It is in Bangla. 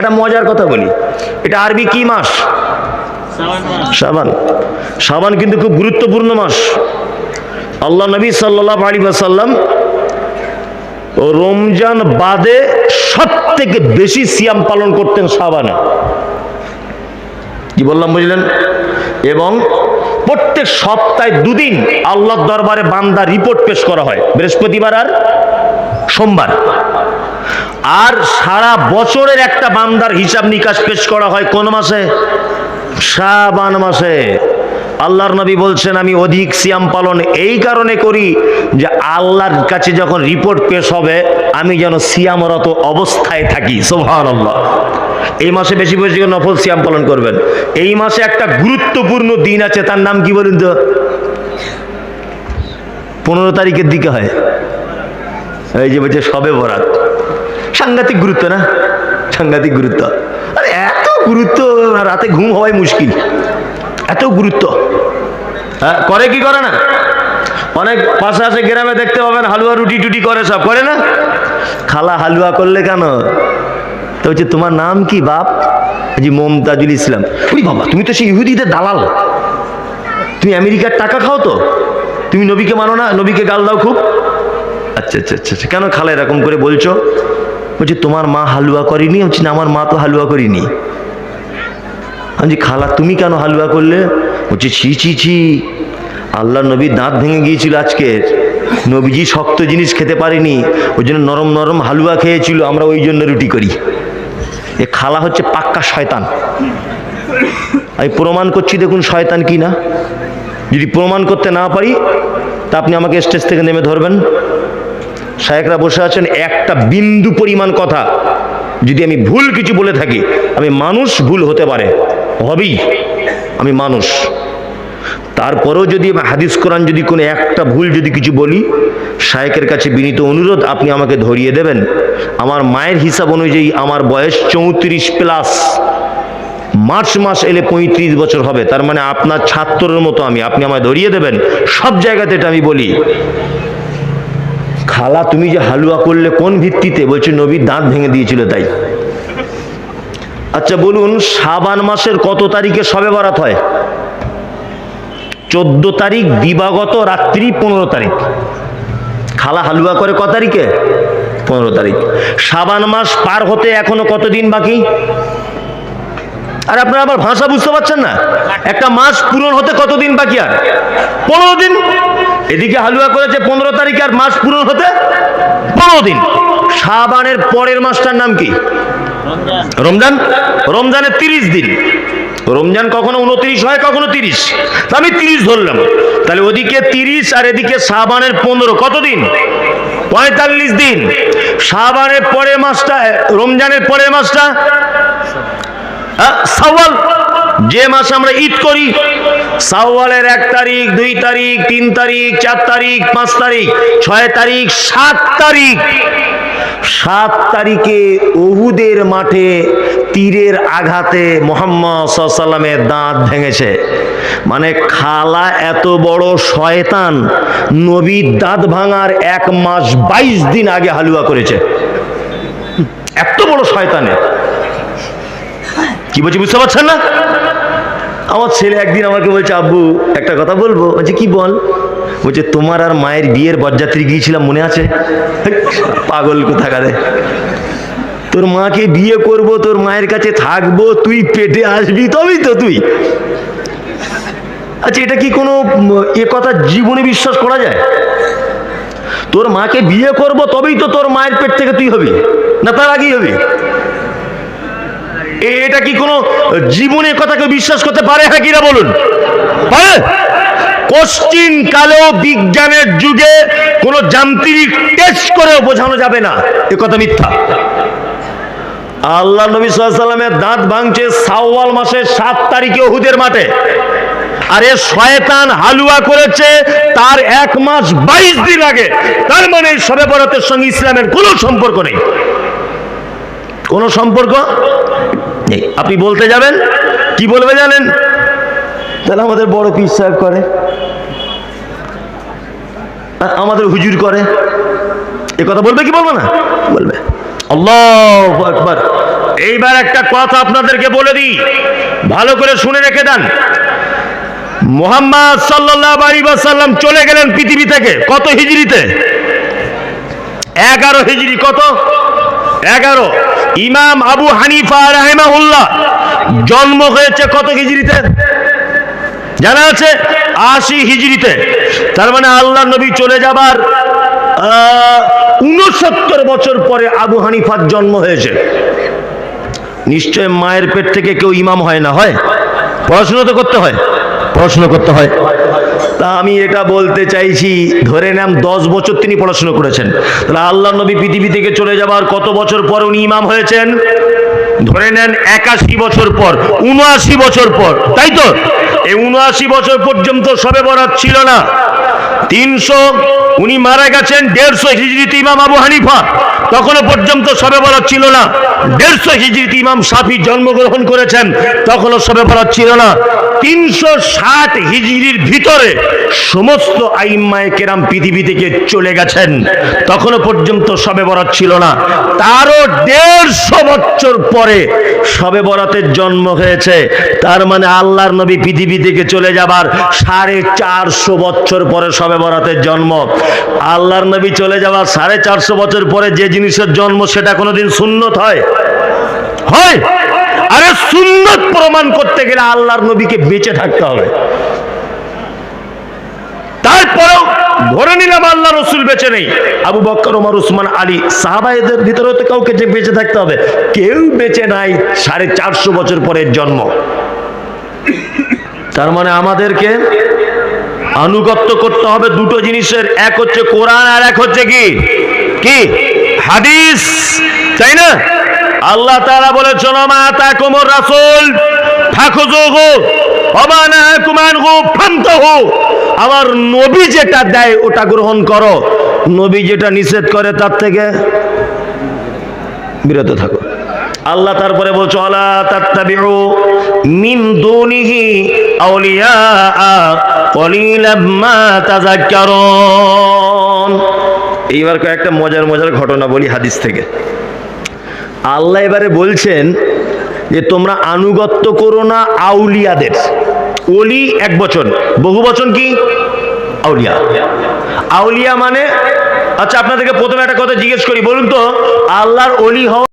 একটা মজার কথা বলি। এটা আরবি কি মাস? শাবান শাবান কিন্তু খুব গুরুত্বপূর্ণ মাস। আল্লাহ নবী সাল্লাহ আলী সাল্লাম রমজান বাদে সব থেকে বেশি সিয়াম পালন করতেন শাবানে কি বললাম, বুঝলেন? এবং প্রত্যেক সপ্তাহে দুদিন আল্লাহর দরবারে বান্দা রিপোর্ট পেশ করা হয়। বৃহস্পতিবার আর সোমবার। আর সারা বছরের একটা বান্দার হিসাব নিকাশ পেশ করা হয় কোন মাসে? শাবান মাসে। আল্লাহর নবী বলছেন, আমি অধিক সিয়াম পালন এই কারণে করি যে আল্লাহর কাছে যখন রিপোর্ট পেশ হবে, আমি যেন সিয়ামরত অবস্থায় থাকি। সোহান আল্লাহ এই মাসে বেশি বেশি নফল সিয়াম পালন করবেন। এই মাসে একটা গুরুত্বপূর্ণ দিন আছে, তার নাম কি বলুন তো? পনেরো তারিখের দিকে হয়। এই যে বলছে সবে বরাত। সাংঘাতিক গুরুত্ব না? সাংঘাতিক গুরুত্ব। আরে এত গুরুত্ব রাতে ঘুম হওয়াই মুশকিল। এত গুরুত্ব। হ্যাঁ করে কি করে না? অনেক পাশে আছে গ্রামে দেখতে পাবেন, হালুয়া রুটি টুটি করে সব। করে না? খালা হালুয়া করলে কেন? তো হচ্ছে তোমার নাম কি, বাপ? জি মমতাজুল ইসলাম। উরি বাবা, তুমি তো সেই ইহুদিদের দালাল। তুমি আমেরিকার টাকা খাও তো? তুমি নবীকে মানো না? নবীকে গাল দাও খুব? আচ্ছা আচ্ছা আচ্ছা আচ্ছা। কেন খালা এরকম করে বলছো? বলছি তোমার মা হালুয়া করেনি বলছি না, আমার মা তো হালুয়া করিনি। আমি খালা, তুমি কেন হালুয়া করলে? বলছি, ছি ছি ছি, আল্লাহ নবীর দাঁত ভেঙে গিয়েছিল আজকের নবীজি শক্ত জিনিস খেতে পারেনি, ওই জন্য নরম নরম হালুয়া খেয়েছিল, আমরা ওই জন্য রুটি করি। এ খালা হচ্ছে পাক্কা শয়তান। আমি প্রমাণ করছি, দেখুন শয়তান কি না। যদি প্রমাণ করতে না পারি, তা আপনি আমাকে স্টেজ থেকে নেমে ধরবেন। শায়েকরা বসে আছেন, একটা বিন্দু পরিমাণ কথা। যদি আমি ভুল কিছু বলে থাকি, আমি মানুষ ভুল হতে পারে। হবেই। আমি মানুষ। তারপরেও যদি হাদিস কোরআন যদি কোনো একটা ভুল যদি কিছু বলি শায়েকের কাছে বিনীত অনুরোধ, আপনি আমাকে ধরিয়ে দেবেন। আমার মায়ের হিসাব অনুযায়ী আমার বয়স চৌত্রিশ প্লাস। মার্চ মাস এলে পঁয়ত্রিশ বছর হবে। তার মানে আপনার ছাত্রের মতো আমি। আপনি আমায় ধরিয়ে দেবেন। সব জায়গাতে এটা আমি বলি। খালা তুমি যে হালুয়া করলে কোন ভিত্তিতে? বলছে নবীর দাঁত ভেঙে দিয়েছিল তাই। আচ্ছা বলুন সাবান মাসের কত তারিখে সবে বরাত হয়? চোদ্দ তারিখ, দিবাগত রাত্রি পনেরো তারিখ। খালা হালুয়া করে ক তারিখে? পনেরো তারিখ। সাবান মাস পার হতে এখনও কতদিন বাকি? আর, আপনারা আবার ভাষা বুঝতে পারছেন না? একটা মাস পূরণ হতে কতদিন বাকি আর? পনেরো দিন? এদিকে হালুয়া করেছে পনেরো তারিখ আর মাস পূরণ হতে পনেরো দিন। সাবানের পরের মাসটার নাম কি? রমজান? রমজানের তিরিশ দিন। রমজান কখনো উনত্রিশ হয়, কখনো তিরিশ। আমি তিরিশ ধরলাম। তাহলে ওদিকে তিরিশ আর এদিকে সাবানের পনেরো। কতদিন পঁয়তাল্লিশ দিন। সাবানের পরের মাসটা, রমজানের পরের মাসটা সাওয়াল যে মাসে আমরা ঈদ করি, সাওয়ালের এক তারিখ, দুই তারিখ, তিন তারিখ, চার তারিখ, পাঁচ তারিখ, ছয় তারিখ, সাত তারিখ। সাত তারিখে ওহুদের মাঠে তীরের আঘাতে মোহাম্মদ সাল্লামের দাঁত ভেঙেছে। মানে খালা এত বড় শয়তান, নবীর দাঁত ভাঙার এক মাস বাইশ দিন আগে হালুয়া করেছে। এত বড় শয়তানে কি বলছি, বুঝতে পারছেন না? আমার ছেলে একদিন আমাকে বলছে, আব্বু, একটা কথা বলব? বলছে, কি বল? বলছে, তোমার আর মায়ের বিয়ের বরযাত্রী গিয়েছিলাম, মনে আছে? পাগল কোথাকারে। তোর মাকে বিয়ে করব, তোর মায়ের কাছে থাকব, তুই পেটে আসবি, তবেই তো তুই। আচ্ছা এটা কি কোনো এ কথা জীবনে বিশ্বাস করা যায়? তোর মাকে বিয়ে করব, তবেই তো তোর মায়ের পেট থেকে তুই হবি, না তার আগেই হবি? এটা কি কোনো জীবনের কথাকে বিশ্বাস করতে পারে? হ্যাঁ কিনা বলুন। কোশ্চিন কালেও বিজ্ঞানের যুগে কোনো যান্ত্রিক টেস্ট করেও বোঝানো যাবে না। এ কথা মিথ্যা। আল্লাহ নবী সাল্লামের দাঁত ভাঙছে সাওয়াল মাসের সাত তারিখে ওহুদের মাঠে। আরে শয়তান হালুয়া করেছে তার এক মাস বাইশ দিন আগে। তার মানে সবে বরাতের সঙ্গে ইসলামের কোনো সম্পর্ক নেই। কোনো সম্পর্ক? আপনি বলতে যাবেন? কি বলবে জানেন? তাহলে আমাদের বড় পীর সাহেব করে। আমাদের হুজুর করে। এ কথা বলবে কি বলব না? বলবে। আল্লাহ একবার এইবার একটা কথা আপনাদেরকে বলে দিই। ভালো করে শুনে রেখে দেন। মোহাম্মদ সাল্লাহ আলী সাল্লাম চলে গেলেন পৃথিবী থেকে। কত হিজড়িতে? এগারো হিজড়ি কত? এগারো। ইমাম আবু হানিফা রাহেমাহুল্লাহ জন্ম হয়েছে কত হিজড়িতে? জানা আছে? আশি হিজড়িতে। তার মানে আল্লাহ নবী চলে যাবার উনসত্তর বছর পরে আবু হানিফার জন্ম হয়েছে। নিশ্চয় মায়ের পেট থেকে কেউ ইমাম হয় না, হয়? পড়াশোনা তো করতে হয়। পড়াশোনা করতে হয়। তা আমি এটা বলতে চাইছি, ধরে নাম দশ বছর তিনি পড়াশোনা করেছেন। তাহলে আল্লাহ নবী পৃথিবী থেকে চলে যাবার কত বছর পর উনি ইমাম হয়েছেন? ধরে নেন একাশি বছর পর, উনআশি বছর পর, তাই তো? এই উনআশি বছর পর্যন্ত সবে বরাত ছিল না। তিনশো, উনি মারা গেছেন দেড়শো হিজড়িতে ইমাম আবু হানিফা। তখনও পর্যন্ত সবে বরাত ছিল না। দেড়শো হিজড়িতে ইমাম সাফি জন্মগ্রহণ করেছেন, তখনও সবে বরাত ছিল না। তিনশো ষাট হিজড়ির ভিতরে সমস্ত আইম্মায় কেরাম পৃথিবী থেকে চলে গেছেন। তখনও পর্যন্ত সবে বরাত ছিল না। তারও দেড়শো বছর পরে সবে বরাতের জন্ম হয়েছে। তার মানে আল্লাহর নবী পৃথিবী থেকে চলে যাবার সাড়ে চারশো বছর পরে সবে বরাতের জন্ম। আল্লাহর নবী চলে যাবার সাড়ে চারশো বছর পরে যে জিনিসের জন্ম সেটা কোনোদিন শূন্যত হয়? হয়? আরে সুন্নত প্রমাণ করতে গেলে আল্লাহর নবীকে বেঁচে থাকতে হবে। তারপরেও ধরে নিলাম আল্লাহ রসুল বেঁচে নেই। আবু বক্কর ওমর, উসমান, আলী ভিতরে কাউকে যে বেঁচে থাকতে হবে। কেউ বেঁচে নাই সাড়ে চারশো বছর পরের জন্ম। তার মানে আমাদেরকে আনুগত্য করতে হবে দুটো জিনিসের। এক হচ্ছে কোরআন আর এক হচ্ছে কি? কি? হাদিস, তাই না? আল্লাহ তাআলা বলেছেন মা রাসূল নাহাকুম আনহু, ফান্তাহু। আমার নবী যেটা দেয়, ওটা গ্রহণ করো। নবী যেটা নিষেধ করে, তার থেকে বিরত থাকো। আল্লাহ তারপরে বলছো, আলা তাত্তাবিউ মিন দুনিহি আউলিয়া কলিলাম মা তাযাক্কারুন। এইবার কয়েকটা মজার মজার ঘটনা বলি হাদিস থেকে। আল্লাহ এবারে বলছেন যে, তোমরা আনুগত্য করো না আউলিয়াদের। ওলি এক বচন। বহু বচন কি? আউলিয়া। আউলিয়া মানে আচ্ছা আপনাদেরকে প্রথমে একটা কথা জিজ্ঞেস করি, বলুন তো, আল্লাহর অলি হওয়া